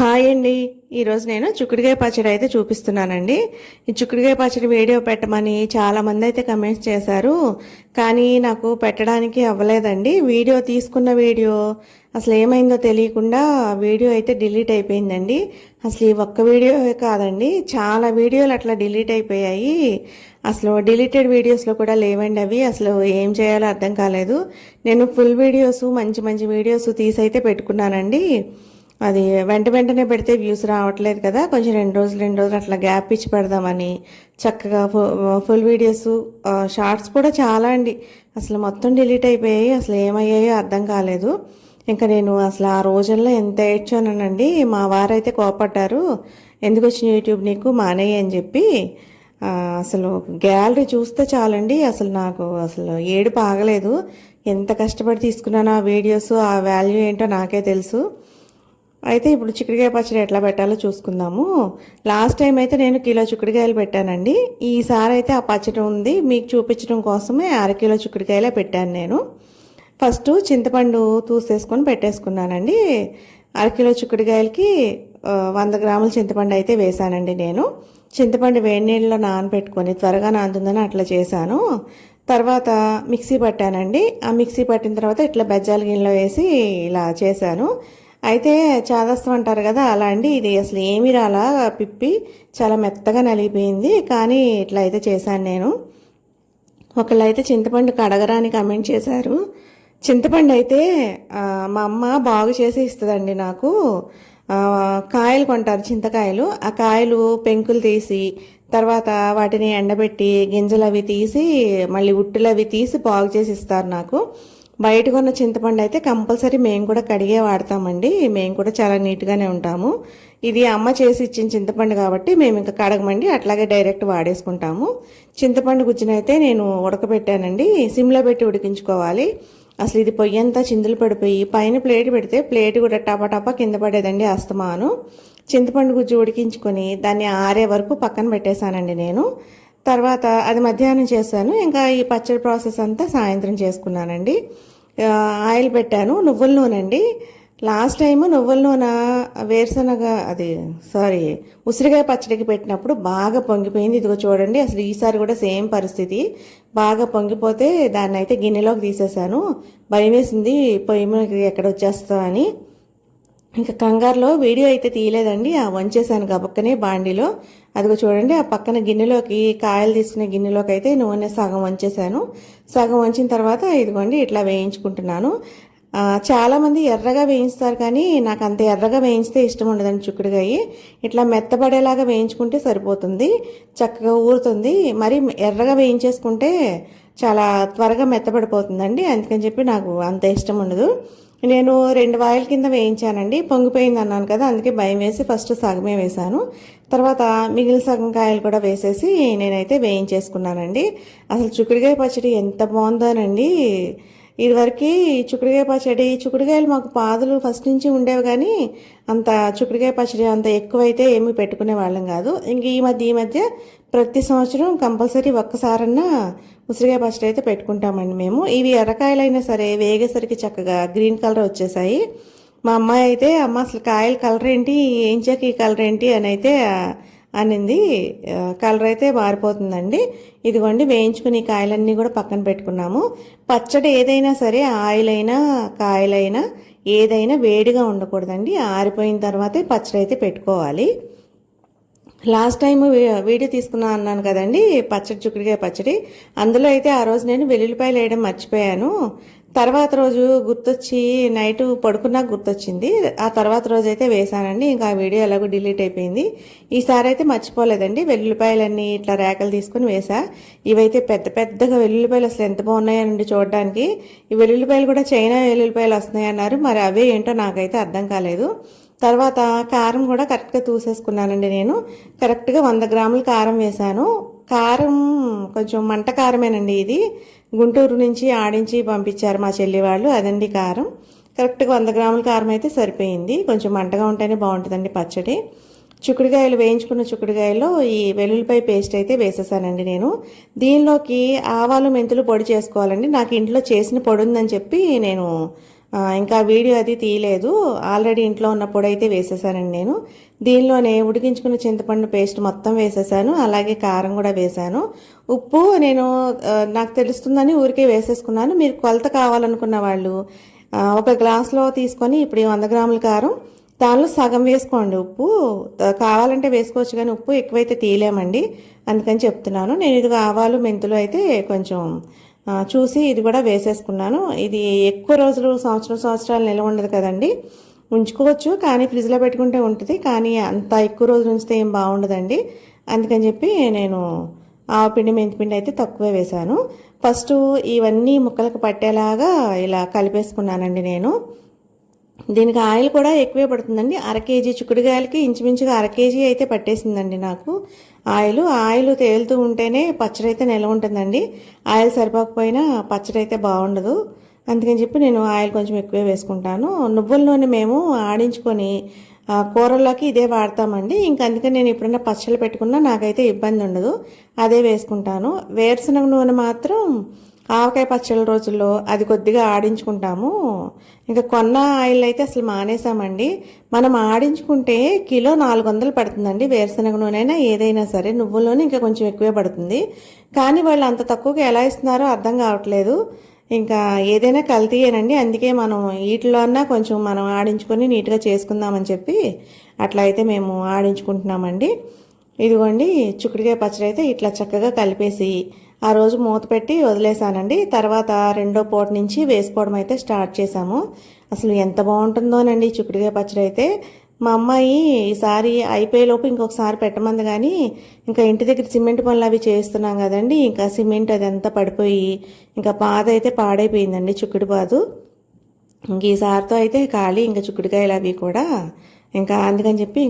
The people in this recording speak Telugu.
హాయ్ అండి. ఈరోజు నేను చుక్కుడుగాయ పచ్చడి అయితే చూపిస్తున్నానండి. ఈ చుక్కుడుగాయ పచ్చడి వీడియో పెట్టమని చాలా మంది అయితే కమెంట్స్ చేశారు. కానీ నాకు పెట్టడానికి అవ్వలేదండి. వీడియో తీసుకున్న వీడియో అసలు ఏమైందో తెలియకుండా వీడియో అయితే డిలీట్ అయిపోయిందండి. అసలు ఈ ఒక్క వీడియో కాదండి. చాలా వీడియోలు అట్లా డిలీట్ అయిపోయాయి. అసలు డిలీటెడ్ వీడియోస్లో కూడా లేవండి అవి. అసలు ఏం చేయాలో అర్థం కాలేదు. నేను ఫుల్ వీడియోస్ మంచి మంచి వీడియోస్ తీసి అయితే పెట్టుకున్నానండి. అది వెంట వెంటనే పెడితే వ్యూస్ రావట్లేదు కదా. కొంచెం రెండు రోజులు రెండు రోజులు అట్లా గ్యాప్ ఇచ్చి పెడదామని చక్కగా ఫుల్ వీడియోస్ షార్ట్స్ కూడా చాలా అండి. అసలు మొత్తం డిలీట్ అయిపోయాయి. అసలు ఏమయ్యాయో అర్థం కాలేదు. ఇంకా నేను అసలు ఆ రోజుల్లో ఎంత ఏడ్చానండి మా వారైతే కోపడ్డారు. ఎందుకు వచ్చిన యూట్యూబ్ నీకు? మానేయి అని చెప్పి. అసలు గ్యాలరీ చూస్తే చాలండి. అసలు నాకు అసలు ఏడు పాగలేదు ఎంత కష్టపడి తీసుకున్నానో ఆ వీడియోస్ ఆ వాల్యూ ఏంటో నాకే తెలుసు. అయితే ఇప్పుడు చిక్కుడుకాయ పచ్చడి ఎట్లా పెట్టాలో చూసుకుందాము. లాస్ట్ టైం అయితే నేను కిలో చిక్కుడుకాయలు పెట్టానండి. ఈసారి అయితే ఆ పచ్చడి ఉంది. మీకు చూపించడం కోసమే అరకిలో చిక్కుడుకాయలే పెట్టాను నేను. ఫస్ట్ చింతపండు తూసేసుకొని పెట్టేసుకున్నానండి. అరకిలో చిక్కుడుకాయలకి వంద గ్రాముల చింతపండు అయితే వేసానండి నేను. చింతపండు వేడి నీళ్ళలో నానబెట్టుకొని త్వరగా నానుతుందని అట్లా చేశాను. తర్వాత మిక్సీ పట్టానండి. ఆ మిక్సీ పట్టిన తర్వాత ఇట్లా బెజ్జాల గిన్నెలో వేసి ఇలా చేశాను. అయితే చాదస్తం అంటారు కదా అలా అండి. ఇది అసలు ఏమి రాలా. పిప్పి చాలా మెత్తగా నలిగిపోయింది. కానీ ఇట్లా అయితే చేశాను నేను. ఒకళ్ళు అయితే చింతపండు కడగరాని కమెంట్ చేశారు. చింతపండు అయితే మా అమ్మ బాగు చేసి ఇస్తుందండి నాకు. కాయలు కొంటారు చింతకాయలు. ఆ కాయలు పెంకులు తీసి తర్వాత వాటిని ఎండబెట్టి గింజలు అవి తీసి మళ్ళీ ఉట్టులు అవి తీసి బాగు చేసి ఇస్తారు నాకు. బయట కొన్న చింతపండు అయితే కంపల్సరీ మేము కూడా కడిగే వాడతామండి. మేము కూడా చాలా నీట్గానే ఉంటాము. ఇది అమ్మ చేసి ఇచ్చిన చింతపండు కాబట్టి మేము ఇంకా కడగమండి. అట్లాగే డైరెక్ట్ వాడేసుకుంటాము. చింతపండు గుజ్జునైతే నేను ఉడకబెట్టానండి. సిమ్లో పెట్టి ఉడికించుకోవాలి. అసలు ఇది పొయ్యి అంతా చిందులు పడిపోయి పైన ప్లేట్ పెడితే ప్లేట్ కూడా టపా కింద పడేదండి అస్తమాను. చింతపండు గుజ్జు ఉడికించుకొని దాన్ని ఆరే వరకు పక్కన పెట్టేశానండి నేను. తర్వాత అది మధ్యాహ్నం చేశాను. ఇంకా ఈ పచ్చడి ప్రాసెస్ అంతా సాయంత్రం చేసుకున్నానండి. ఆయిల్ పెట్టాను. నువ్వుల నూనె అండి. లాస్ట్ టైం నువ్వుల నూనె వేరుశనగ అది సారీ ఉసిరికాయ పచ్చడికి పెట్టినప్పుడు బాగా పొంగిపోయింది. ఇదిగో చూడండి అసలు ఈసారి కూడా సేమ్ పరిస్థితి. బాగా పొంగిపోతే దాన్ని అయితే గిన్నెలోకి తీసేశాను. భయం వేసింది పొయ్యి మీద ఎక్కడ వచ్చేస్తా అని. ఇంకా కంగారులో వీడియో అయితే తీయలేదండి. ఆ వంచేసాను గబక్కనే బాండిలో. అదిగో చూడండి ఆ పక్కన గిన్నెలోకి కాయలు తీసుకునే గిన్నెలోకి అయితే నూనె సగం వంచేసాను. సగం వంచిన తర్వాత ఇదిగోండి ఇట్లా వేయించుకుంటున్నాను. చాలామంది ఎర్రగా వేయిస్తారు కానీ నాకు అంత ఎర్రగా వేయించితే ఇష్టం ఉండదండి చుక్కుడుగాయి. ఇట్లా మెత్తపడేలాగా వేయించుకుంటే సరిపోతుంది. చక్కగా ఊరుతుంది. మరి ఎర్రగా వేయించేసుకుంటే చాలా త్వరగా మెత్తపడిపోతుందండి అందుకని చెప్పి నాకు అంత ఇష్టం ఉండదు. నేను రెండు వాయిల కింద వేయించానండి. పొంగిపోయింది అన్నాను కదా అందుకే భయం వేసి ఫస్ట్ సగమే వేశాను. తర్వాత మిగిలిన సగం కాయలు కూడా వేసేసి నేనైతే వేయించేసుకున్నానండి. అసలు చుక్కుడుకాయ పచ్చడి ఎంత బాగుందోనండి. ఇదివరకు చిక్కుడుకాయ పచ్చడి చిక్కుడుకాయలు మాకు పాదులు ఫస్ట్ నుంచి ఉండేవి కానీ అంత చిక్కుడుకాయ పచ్చడి అంత ఎక్కువైతే ఏమీ పెట్టుకునే వాళ్ళం కాదు. ఇంక ఈ మధ్య ఈ మధ్య ప్రతి సంవత్సరం కంపల్సరీ ఒక్కసారన్నా ఉసిరికాయ పచ్చడి అయితే పెట్టుకుంటామండి మేము. ఇవి ఎర్రకాయలైనా సరే వేగేసరికి చక్కగా గ్రీన్ కలర్ వచ్చేసాయి. మా అమ్మాయి అయితే అమ్మ అసలు కాయల కలర్ ఏంటి? ఏంచాక ఈ కలర్ ఏంటి? అని అయితే అనింది. కలర్ అయితే మారిపోతుందండి. ఇదిగోండి వేయించుకుని కాయలన్నీ కూడా పక్కన పెట్టుకున్నాము. పచ్చడి ఏదైనా సరే ఆయిల్ అయినా కాయలైనా ఏదైనా వేడిగా ఉండకూడదండి. ఆరిపోయిన తర్వాతే పచ్చడి అయితే పెట్టుకోవాలి. లాస్ట్ టైం వీడియో తీసుకున్నా అన్నాను కదండి పచ్చడి చుక్కుడుకాయ పచ్చడి. అందులో అయితే ఆ రోజు నేను వెల్లుల్లిపాయలు వేయడం మర్చిపోయాను. తర్వాత రోజు గుర్తొచ్చి నైట్ పడుకున్నాక గుర్తొచ్చింది. ఆ తర్వాత రోజు అయితే వేసానండి ఇంకా ఆ వీడియో ఎలాగో డిలీట్ అయిపోయింది. ఈసారి అయితే మర్చిపోలేదండి. వెల్లుల్లిపాయలన్నీ ఇట్లా రేకలు తీసుకుని వేసా ఇవైతే పెద్ద పెద్దగా వెల్లుల్లిపాయలు అసలు ఎంత బాగున్నాయనండి చూడడానికి. ఈ వెల్లుల్లిపాయలు కూడా చైనా వెల్లుల్లిపాయలు వస్తున్నాయి అన్నారు మరి అవే ఏంటో నాకైతే అర్థం కాలేదు. తర్వాత కారం కూడా కరెక్ట్గా తూసేసుకున్నానండి నేను. కరెక్ట్గా వంద గ్రాముల కారం వేశాను. కారం కొంచెం మంట కారమేనండి ఇది. గుంటూరు నుంచి ఆడించి పంపించారు మా చెల్లి వాళ్ళు అదండి కారం. కరెక్ట్గా వంద గ్రాముల కారం అయితే సరిపోయింది. కొంచెం మంటగా ఉంటేనే బాగుంటుందండి పచ్చడి. చిక్కుడుకాయలు వేయించుకున్న చిక్కుడుకాయలో ఈ వెల్లుల్లిపాయ పేస్ట్ అయితే వేసేసానండి నేను. దీనిలోకి ఆవాలు మెంతులు పొడి చేసుకోవాలండి. నాకు ఇంట్లో చేసిన పొడి ఉందని చెప్పి నేను ఇంకా వీడియో అది తీయలేదు. ఆల్రెడీ ఇంట్లో ఉన్న పొడి అయితే వేసేసానండి నేను. దీనిలోనే ఉడికించుకున్న చింతపండు పేస్ట్ మొత్తం వేసేసాను. అలాగే కారం కూడా వేసాను. ఉప్పు నేను నాకు తెలుస్తుందని ఊరికే వేసేసుకున్నాను. మీరు కొలత కావాలనుకున్న వాళ్ళు ఒక గ్లాస్లో తీసుకొని ఇప్పుడు వంద గ్రాముల కారం దానిలో సగం వేసుకోండి ఉప్పు. కావాలంటే వేసుకోవచ్చు కానీ ఉప్పు ఎక్కువైతే తీయలేమండి. అందుకని చెప్తున్నాను. నేను ఇది ఆవాలు మెంతులు అయితే కొంచెం చూసి ఇది కూడా వేసేసుకున్నాను. ఇది ఎక్కువ రోజులు సంవత్సరం సంవత్సరాలు నిల్వ ఉండదు కదండి. ఉంచుకోవచ్చు కానీ ఫ్రిడ్జ్లో పెట్టుకుంటే ఉంటుంది కానీ అంత ఎక్కువ రోజులు ఉంచితే ఏం బాగుండదండి. అందుకని చెప్పి నేను ఆవపిండి మెంతిపిండి అయితే తక్కువే వేశాను. ఫస్ట్ ఇవన్నీ ముక్కలకు పట్టేలాగా ఇలా కలిపేసుకున్నానండి నేను. దీనికి ఆయిల్ కూడా ఎక్కువే పడుతుందండి. అర కేజీ చిక్కుడుకాయలకి ఇంచుమించుగా అర కేజీ అయితే పట్టేసిందండి నాకు ఆయిల్. ఆయిల్ తేలుతూ ఉంటేనే పచ్చడి అయితే నిల్వ ఉంటుందండి. ఆయిల్ సరిపోకపోయినా పచ్చడి అయితే బాగుండదు. అందుకని చెప్పి నేను ఆయిల్ కొంచెం ఎక్కువే వేసుకుంటాను. నువ్వుల నూనె మేము ఆడించుకొని కూరల్లోకి ఇదే వాడతామండి. ఇంకా అందుకని నేను ఎప్పుడైనా పచ్చళ్ళు పెట్టుకున్నా నాకైతే ఇబ్బంది ఉండదు. అదే వేసుకుంటాను. వేరుశనగ నూనె మాత్రం ఆవకాయ పచ్చళ్ళ రోజుల్లో అది కొద్దిగా ఆడించుకుంటాము. ఇంకా కొన్న ఆయిల్ అయితే అసలు మానేసామండి. మనం ఆడించుకుంటే కిలో నాలుగు వందలు పడుతుందండి వేరుశనగ నూనె అయినా ఏదైనా సరే. నువ్వుల్లోనే నూనె ఇంకా కొంచెం ఎక్కువే పడుతుంది. కానీ వాళ్ళు అంత తక్కువగా ఎలా ఇస్తున్నారో అర్థం కావట్లేదు. ఇంకా ఏదైనా కల్తీయేనండి అందుకే మనం వీటిలో అన్నా కొంచెం మనం ఆడించుకొని నీట్గా చేసుకుందామని చెప్పి అట్లా అయితే మేము ఆడించుకుంటున్నామండి. ఇదిగోండి చిక్కుడుకాయ పచ్చడి అయితే ఇట్లా చక్కగా కలిపేసి ఆ రోజు మూత పెట్టి వదిలేసానండి. తర్వాత రెండో పూట నుంచి వేసుకోవడం అయితే స్టార్ట్ చేశాము. అసలు ఎంత బాగుంటుందోనండి చుక్కడికాయ చిక్కుడుకాయ పచ్చడి అయితే. మా అమ్మాయి ఈసారి అయిపోయేలోపు ఇంకొకసారి పెట్టమంది కానీ ఇంకా ఇంటి దగ్గర సిమెంట్ పనులు అవి చేస్తున్నాం కదండి ఇంకా సిమెంట్ అది అంతా పడిపోయి ఇంకా పాత అయితే పాడైపోయిందండి చిక్కుడు పాదు ఇంక ఈసారితో అయితే ఖాళీ ఇంకా చిక్కుడుకాయలు అవి కూడా ఇంకా అందుకని చెప్పి ఇంకా